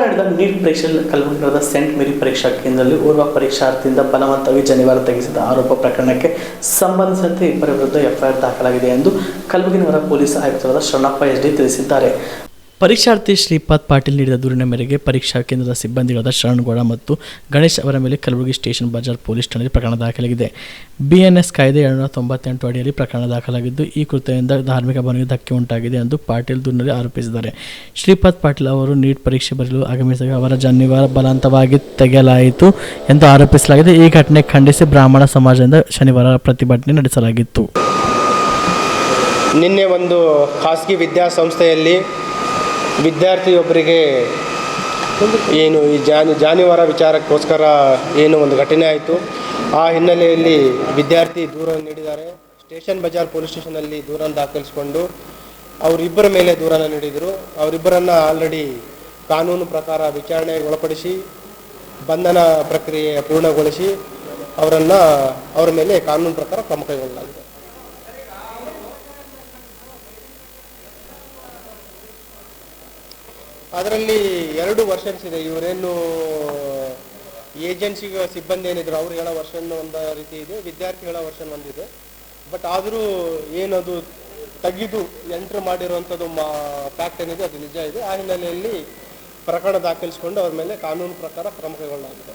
ನಡೆದ ನೀಟ್ ಪರೀಕ್ಷೆ ಕಲಬುರಗಿ ನಗರದ ಸೆಂಟ್ ಮೇರಿ ಪರೀಕ್ಷಾ ಕೇಂದ್ರದಲ್ಲಿ ಓರ್ವ ಪರೀಕ್ಷಾರ್ಥಿಯಿಂದ ಬಲವಂತವಾಗಿ ಜನಿವಾರ ತೆಗೆಸಿದ ಆರೋಪ ಪ್ರಕರಣಕ್ಕೆ ಸಂಬಂಧಿಸಿದಂತೆ ಇಬ್ಬರ ವಿರುದ್ಧ ಎಫ್ಐಆರ್ ದಾಖಲಾಗಿದೆ ಎಂದು ಕಲಬುರಗಿ ನಗರ ಪೊಲೀಸ್ ಆಯುಕ್ತರಾದ ಶರಣಪ್ಪ ಎಸ್ ಡಿ ತಿಳಿಸಿದ್ದಾರೆ. ಪರೀಕ್ಷಾರ್ಥಿ ಶ್ರೀಪಾದ್ ಪಾಟೀಲ್ ನೀಡಿದ ದೂರಿನ ಮೇರೆಗೆ ಪರೀಕ್ಷಾ ಕೇಂದ್ರದ ಸಿಬ್ಬಂದಿಗಳಾದ ಶರಣಗೌಡ ಮತ್ತು ಗಣೇಶ್ ಅವರ ಮೇಲೆ ಕಲಬುರಗಿ ಸ್ಟೇಷನ್ ಬಜಾರ್ ಪೊಲೀಸ್ ಠಾಣೆಯಲ್ಲಿ ಪ್ರಕರಣ ದಾಖಲಾಗಿದೆ. ಬಿಎನ್ಎಸ್ ಕಾಯ್ದೆ ಏಳುನೂರ ತೊಂಬತ್ತೆಂಟು ಅಡಿಯಲ್ಲಿ ಪ್ರಕರಣ ದಾಖಲಾಗಿದ್ದು, ಈ ಕೃತ್ಯದಿಂದ ಧಾರ್ಮಿಕ ಭಾವನೆಗೆ ಧಕ್ಕೆ ಉಂಟಾಗಿದೆ ಎಂದು ಪಾಟೀಲ್ ದೂರಿನಲ್ಲಿ ಆರೋಪಿಸಿದ್ದಾರೆ. ಶ್ರೀಪಾದ್ ಪಾಟೀಲ್ ಅವರು ನೀಟ್ ಪರೀಕ್ಷೆ ಬರೆಯಲು ಆಗಮಿಸಿದಾಗ ಅವರ ಜನಿವಾರ ಬಲವಂತವಾಗಿ ತೆಗೆಯಲಾಯಿತು ಎಂದು ಆರೋಪಿಸಲಾಗಿದೆ. ಈ ಘಟನೆ ಖಂಡಿಸಿ ಬ್ರಾಹ್ಮಣ ಸಮಾಜದಿಂದ ಶನಿವಾರ ಪ್ರತಿಭಟನೆ ನಡೆಸಲಾಗಿತ್ತು. ನಿನ್ನೆ ಒಂದು ಖಾಸಗಿ ವಿದ್ಯಾಸಂಸ್ಥೆಯಲ್ಲಿ ವಿದ್ಯಾರ್ಥಿಯೊಬ್ಬರಿಗೆ ಏನು ಈ ಜಾನಿ, ಜಾನುವಾರ ವಿಚಾರಕ್ಕೋಸ್ಕರ ಏನು ಒಂದು ಘಟನೆ ಆಯಿತು. ಆ ಹಿನ್ನೆಲೆಯಲ್ಲಿ ವಿದ್ಯಾರ್ಥಿ ದೂರ ನೀಡಿದ್ದಾರೆ. ಸ್ಟೇಷನ್ ಬಜಾರ್ ಪೊಲೀಸ್ ಸ್ಟೇಷನಲ್ಲಿ ದೂರನ್ನು ದಾಖಲಿಸಿಕೊಂಡು ಅವರಿಬ್ಬರ ಮೇಲೆ ದೂರನ್ನು ನೀಡಿದರು. ಅವರಿಬ್ಬರನ್ನು ಆಲ್ರೆಡಿ ಕಾನೂನು ಪ್ರಕಾರ ವಿಚಾರಣೆಗೆ ಒಳಪಡಿಸಿ, ಬಂಧನ ಪ್ರಕ್ರಿಯೆ ಪೂರ್ಣಗೊಳಿಸಿ ಅವರನ್ನು ಅವರ ಮೇಲೆ ಕಾನೂನು ಪ್ರಕಾರ ಕ್ರಮ ಕೈಗೊಳ್ಳಲಾಗಿದೆ. ಅದರಲ್ಲಿ ಎರಡು ವರ್ಷನ್ಸ್ ಇದೆ. ಇವರೇನು ಏಜೆನ್ಸಿ ಸಿಬ್ಬಂದಿ ಏನಿದ್ರು, ಅವ್ರು ಹೇಳೋ ವರ್ಷನ್ ಒಂದು ರೀತಿ ಇದೆ, ವಿದ್ಯಾರ್ಥಿ ಹೇಳೋ ವರ್ಷನ್ ಒಂದಿದೆ ಬಟ್ ಆದರೂ ಏನದು ತೆಗೆದು ಎಂಟ್ರ್ ಮಾಡಿರುವಂಥದ್ದು ಮಾ, ಫ್ಯಾಕ್ಟ್ ಏನಿದೆ, ಅದು ನಿಜ ಇದೆ. ಆ ಹಿನ್ನೆಲೆಯಲ್ಲಿ ಪ್ರಕರಣ ದಾಖಲಿಸಿಕೊಂಡು ಅವ್ರ ಮೇಲೆ ಕಾನೂನು ಪ್ರಕಾರ ಕ್ರಮ ಕೈಗೊಳ್ಳಲಾಗಿದೆ.